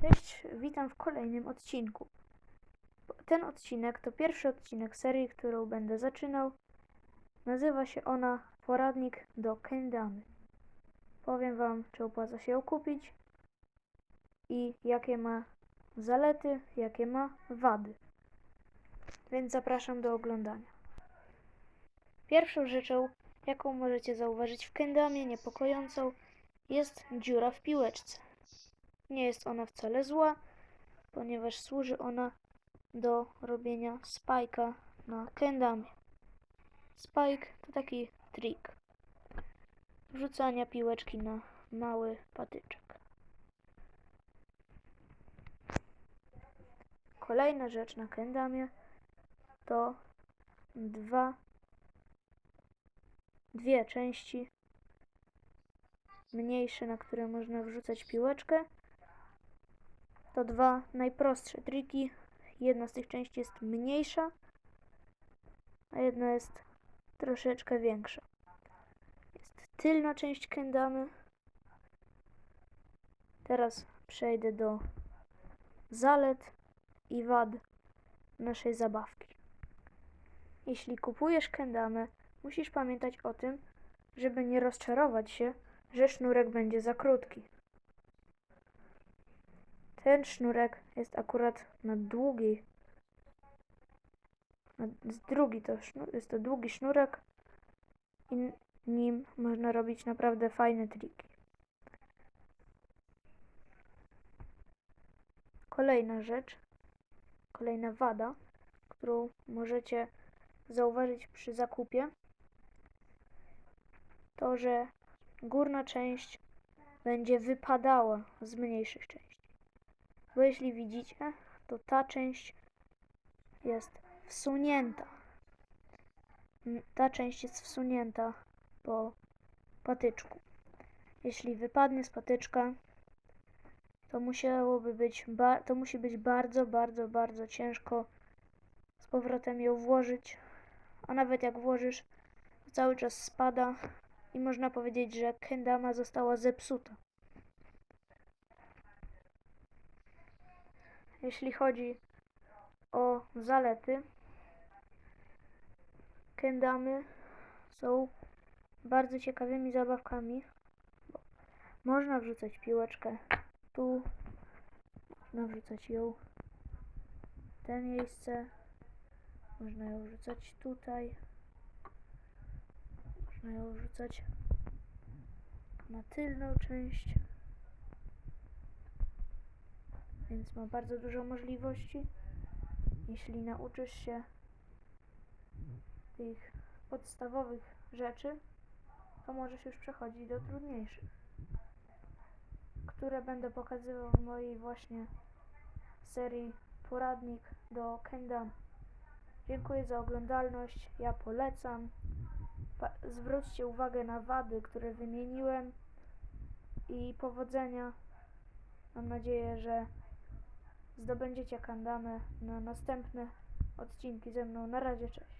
Cześć, witam w kolejnym odcinku. Ten odcinek to pierwszy odcinek serii, którą będę zaczynał. Nazywa się ona Poradnik do Kendamy. Powiem Wam, czy opłaca się ją kupić i jakie ma zalety, jakie ma wady. Więc zapraszam do oglądania. Pierwszą rzeczą, jaką możecie zauważyć w Kendamie niepokojącą, jest dziura w piłeczce. Nie jest ona wcale zła, ponieważ służy ona do robienia spajka na kendamie. Spike to taki trik wrzucania piłeczki na mały patyczek. Kolejna rzecz na kendamie to dwa dwie części mniejsze, na które można wrzucać piłeczkę to dwa najprostsze triki. Jedna z tych części jest mniejsza, a jedna jest troszeczkę większa. Jest tylna część kendamy. Teraz przejdę do zalet i wad naszej zabawki. Jeśli kupujesz kendamę, musisz pamiętać o tym, żeby nie rozczarować się, że sznurek będzie za krótki. Ten sznurek jest akurat na długi. Na, drugi to sznur, jest to długi sznurek i nim można robić naprawdę fajne triki. Kolejna rzecz, kolejna wada, którą możecie zauważyć przy zakupie, to że górna część będzie wypadała z mniejszych części. Bo jeśli widzicie, to ta część jest wsunięta. Ta część jest wsunięta po patyczku. Jeśli wypadnie z patyczka, to musiałoby być, to musi być bardzo, bardzo, bardzo ciężko z powrotem ją włożyć. A nawet jak włożysz, to cały czas spada i można powiedzieć, że kendama została zepsuta. Jeśli chodzi o zalety, kendamy są bardzo ciekawymi zabawkami. Można wrzucać piłeczkę tu, można wrzucać ją w te miejsce, można ją wrzucać tutaj, można ją wrzucać na tylną część więc ma bardzo dużo możliwości. Jeśli nauczysz się tych podstawowych rzeczy, to możesz już przechodzić do trudniejszych, które będę pokazywał w mojej właśnie serii poradnik do Kendama. Dziękuję za oglądalność, ja polecam. Pa- zwróćcie uwagę na wady, które wymieniłem i powodzenia. Mam nadzieję, że zdobędziecie kandamę na następne odcinki ze mną. Na razie, cześć.